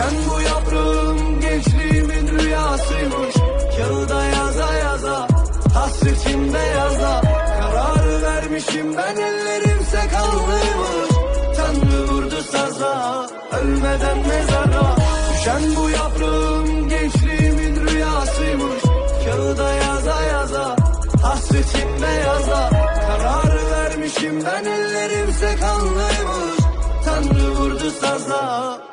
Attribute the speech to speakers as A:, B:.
A: Düşen bu yaprağım gençliğimin rüyasıymış. Kağıda yaza yaza Hasretimde yaza. Kararı vermişim ben ellerim sakallıymış Tanrı vurdu saza Ölmeden mezara. Düşen bu yaprağım gençliğimin rüyasıymış. Kağıda yaza yaza Hasretimde yaza. Kararı vermişim ben ellerim sakalıymış Tanrı vurdu saza